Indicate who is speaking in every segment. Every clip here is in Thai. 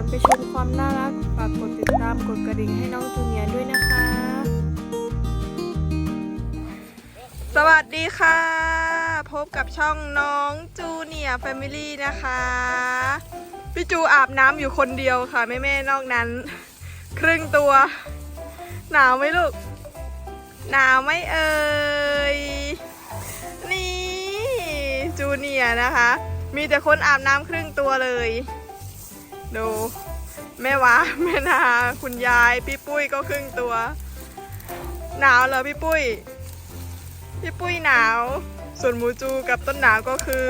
Speaker 1: อนไปชมความน่ารักฝากกดติดตามกดกระดิ่งให้น้องจูเนียร์ด้วยนะคะ สวัสดีค่ะ พบกับช่องน้องจูเนียร์แฟมิลี่นะคะ พี่จูอาบน้ำอยู่คนเดียวค่ะแม่แม่นอกนั้น ครึ่งตัว หนาวไหมลูก หนาวไหมเอ่ย นี่จูเนียร์นะคะ มีแต่คนอาบน้ำครึ่งตัวเลย ดูแม่วาแม่นา คุณยาย พี่ปุ้ยก็ครึ่งตัว หนาวเหรอพี่ปุ้ย พี่ปุ้ยหนาว ส่วนหมูจูกับต้นหนาวก็คือ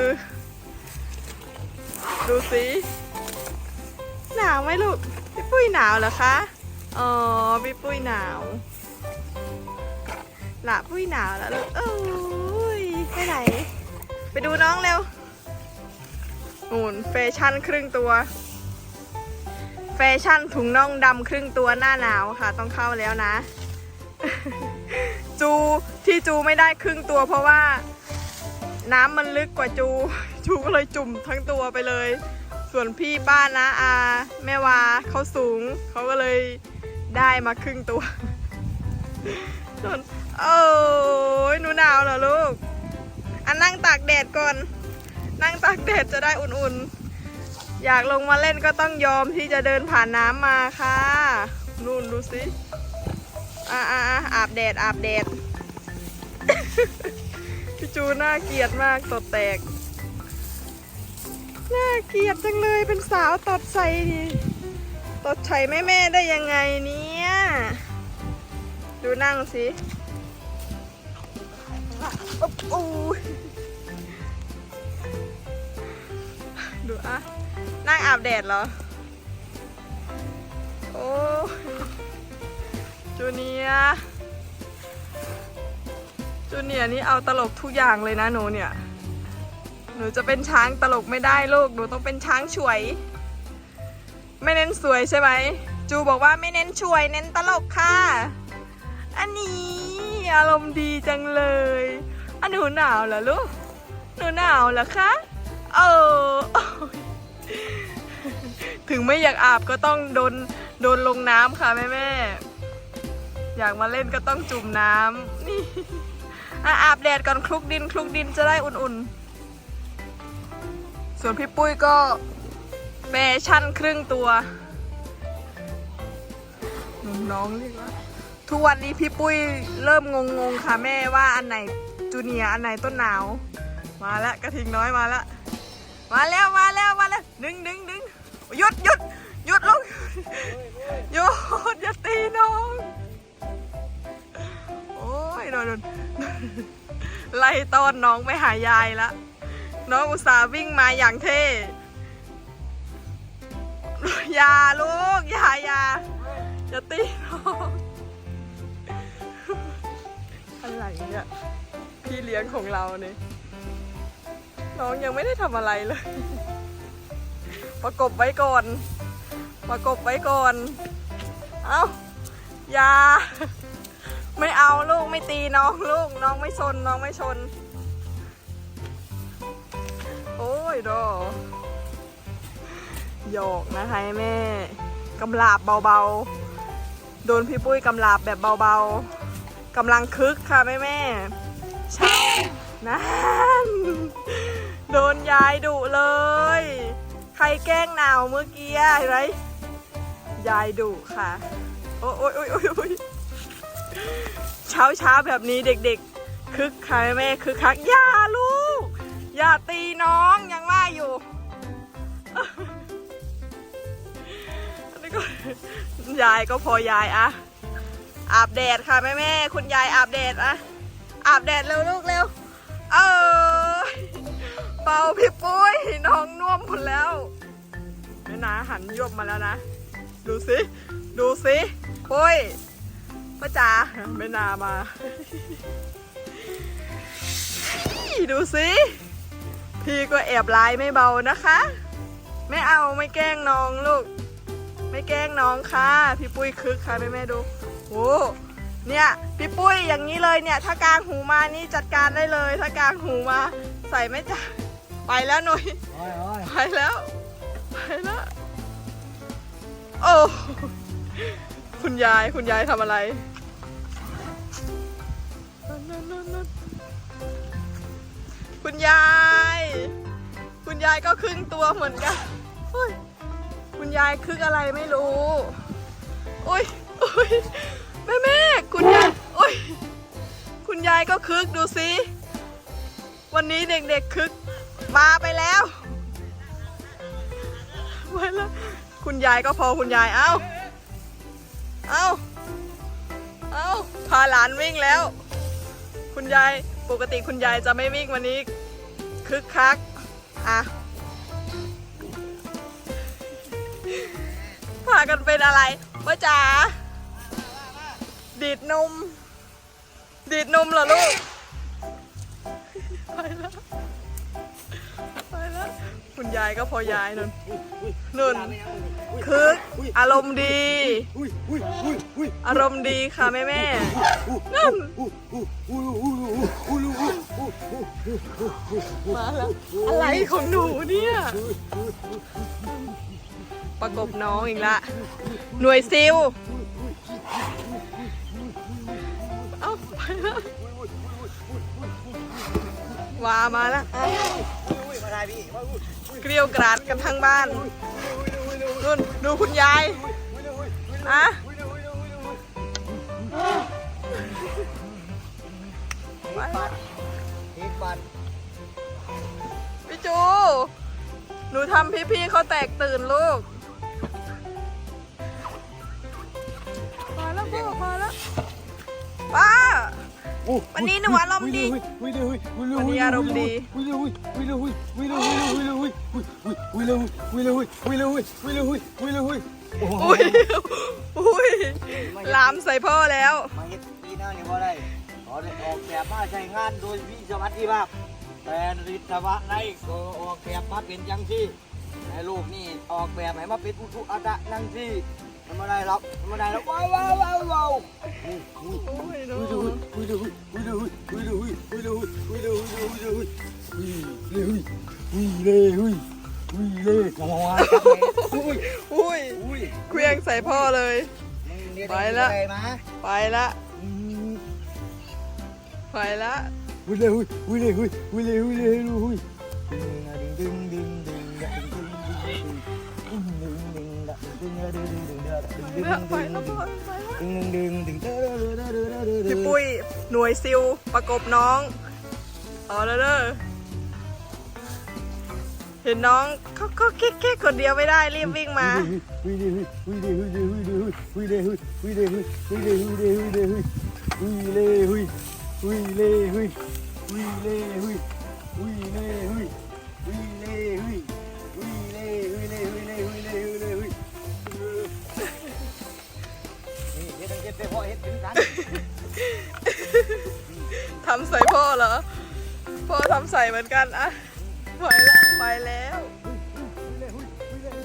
Speaker 1: ดูสิหนาวไหมลูก พี่ปุ้ยหนาวเหรอคะ อ๋อ พี่ปุ้ยหนาวหละปุ้ยหนาวแล้วลูกเอ้ยไปไหน ไปดูน้องเร็วนู่นแฟชั่นครึ่งตัว ฟชั่นถุงน่องดำครึ่งตัวหน้าหนาวค่ะ ต้องเข้าแล้วนะ จูที่จูไม่ได้ครึ่งตัวเพราะว่า น้ำมันลึกกว่าจู จูก็เลยจุ่มทั้งตัวไปเลย ส่วนพี่ป้านะอาแม่วาเขาสูง เขาก็เลยได้มาครึ่งตัวนนโอ้ยหนูหนาวเหรอลูก อันนั่งตากแดดก่อน นั่งตากแดดจะได้อุ่นๆ อยากลงมาเล่นก็ต้องยอมที่จะเดินผ่านน้ำมาค่ะ นู่นดูสิอ่าอาอาบแดดอาบแดด พี่จูน่าเกลียดมากตดแตก น่าเกลียดจังเลยเป็นสาวตดใส่ดิตดใส่แม่แม่ๆได้ยังไงเนี่ย ดูนั่งสิอุ๊บอู้ยดูอะ นั่งอาบแดดเหรอ โอ้จูเนียจูเนียนี่เอาตลกทุกอย่างเลยนะหนูเนี่ย หนูจะเป็นช้างตลกไม่ได้ลูก หนูต้องเป็นช้างฉวย ไม่เน้นสวยใช่ไหม จูบอกว่าไม่เน้นช่วยเน้นตลกค่ะ อันนี้อารมณ์ดีจังเลยอันหนูหนาวเหรอลูก หนูหนาวเหรอคะ เออโอ้ย ถึงไม่อยากอาบก็ต้องโดนโดนลงน้ำค่ะแม่แม่อยากมาเล่นก็ต้องจุ่มน้ำนี่อะอาบแดดก่อนคลุกดินคลุกดินจะได้อุ่นๆ ส่วนพี่ปุ้ยก็แฟชั่นครึ่งตัวน้องๆเรียกว่าทุกวันนี้พี่ปุ้ยเริ่มงงๆค่ะแม่ว่าอันไหนจูเนียอันไหนต้นหนาว มาแล้วกระทิงน้อยมาแล้ว มาแล้วมาแล้ว ดึงดึงดึงหยุดหยุดหยุดลูกหยุดอย่าตีน้อง โอ้ยโดนนไล่ต้อนน้องไปหายายละ น้องอุตส่าห์วิ่งมาอย่างเท่อย่าลูกอย่าอย่าอย่าตีน้องอะไรเนี่ยพี่เลี้ยงของเราเนี่ยน้องยังไม่ได้ทำอะไรเลย ประกบไว้ก่อน ประกบไว้ก่อน เอาอย่าไม่เอาลูกไม่ตีน้องลูกน้องไม่ชนน้องไม่ชน โอ้ยดอหยอกนะคะแม่กำลาบเบาๆ โดนพี่ปุ้ยกำลาบแบบเบาๆกำลังคึกค่ะแม่แม่ๆใช่นั่นโดนยายดุเลย แกล้งหนาวเมื่อกี้เห็นไหมยายดุค่ะ โอ้ยโอ้ยโอ้ยโอ้ยเช้าเช้าแบบนี้เด็กๆ คึกค่ะแม่คึกคักอย่าลูก อย่าตีน้องยังว่าอยู่นี่ก็ยายก็พอยายอะอาบแดดค่ะแม่แม่คุณยายอาบแดดอะอาบแดดเร็วลูกเร็ว เออเป่าพี่ปุ้ยน้องน่วมหมดแล้ว นาหันยวบมาแล้วนะ ดูสิ ดูสิปุ้ยป้าจ๋าแม่นามา ดูสิ พี่ก็แอบไลน์ไม่เบานะคะ ไม่เอาไม่แกล้งน้องลูก ไม่แกล้งน้องค่ะ พี่ปุ้ยคึกค่ะแม่แม่ๆดูโอ้เนี่ยพี่ปุ้ยอย่างนี้เลยเนี่ย ถ้ากลางหูมานี่จัดการได้เลย ถ้ากลางหูมา ใส่ไม่จ่ายไปแล้วหน่อย
Speaker 2: โอ้ยโอ้ย
Speaker 1: ไปแล้ว ไปแล้วโอ้คุณยายคุณยายทำอะไรนั่นนั่นนั่นคุณยาย คุณยายก็ครึ่งตัวเหมือนกันคุณยายคึกอะไรไม่รู้โอ้ยโอ้ยแม่แม่คุณยายโอ้ยคุณยายก็คึกดูสิ วันนี้เด็กๆคึกมาไปแล้ว ไปแล้วคุณยายก็พอคุณยาย เอ้า เอ้า เอ้า พาหลานวิ่งแล้ว คุณยายปกติคุณยายจะไม่วิ่งวันนี้คึกคัก อะ พากันเป็นอะไรป้าจ๋า ดีดนม ดีดนมเหรอลูก ไปแล้ว คุณยายก็พอยายนุ่นนุ่นคึกอารมณ์ดี
Speaker 2: อา
Speaker 1: รมณ์ดีค่ะแม่แม่มาแล้วอะไรของหนูเนี่ยประกบน้องอีกละ หน่วยซิลเอาไปละวามาแล้ว
Speaker 2: พี่อุ้ยอุ้ย
Speaker 1: เกลียวกราดกันทั้งบ้านนุ่นดูคุณยายอะไปแล้ว
Speaker 2: อีกบัตร
Speaker 1: พี่จู หนูทำพี่ๆเขาแตกตื่นลูกมาแล้วพ่อมาแล้วป้า วันนี้หนูอารมณ์ดี วันนี้อารมณ์ดี
Speaker 2: อุ้ยอุ้ย
Speaker 1: ลามใส่พ่อแล้ว
Speaker 2: มาเฮ็ดปีหน้านี่บ่ได้ขอได้ออกแบบมาใช้งานโดยวิศวัตรที่ภาพแฟนริทวะในก็ออกแบบมาเป็นจังที่ให้ลูกนี่ออกแบบให้มาเป็นอุทุอัตะนังที่ำไม่ได้หรอกทำไม่ได้หรอกว้าวว้าวว้าวว้าวอุ้ยเครื่อง
Speaker 1: ใส่พ่อเลย ไปละ ไปละไปละ
Speaker 2: อุ้ยเลยอุ้ยอุ้ยเลยอุ้ยอุ้ยเลยอุ้ยเลยอุ้ยดึงดึงดึงดึงดึงดึงดึงดึงดึงดึงดึงดึงดึงดึงดึงดึงดึง
Speaker 1: ไปละไปละพ่อไปละ
Speaker 2: ดึงดึงดึงดึง
Speaker 1: พี่ปุ้ยหน่วยซิลประกบน้องเอแล้วเด้อเห็นน้องเขาเขาแค่แค่คนเดียวไม่ได้รีบวิ่งมา
Speaker 2: อุ้ยเลยอุ้ยเลยอุ้ยเลยอุ้ยเลยอุ้ยเลยอุ้ยเลยอุ้ยเลยอุ้ยเลยอุ้ยเลยอุ้ยอุ้ยเลยอุ้ยอุ้ยเลยอุ้ยอุ้ยเลยอุ้ย
Speaker 1: ใส่เหมือนกันอะไปแล้วไปแล้ว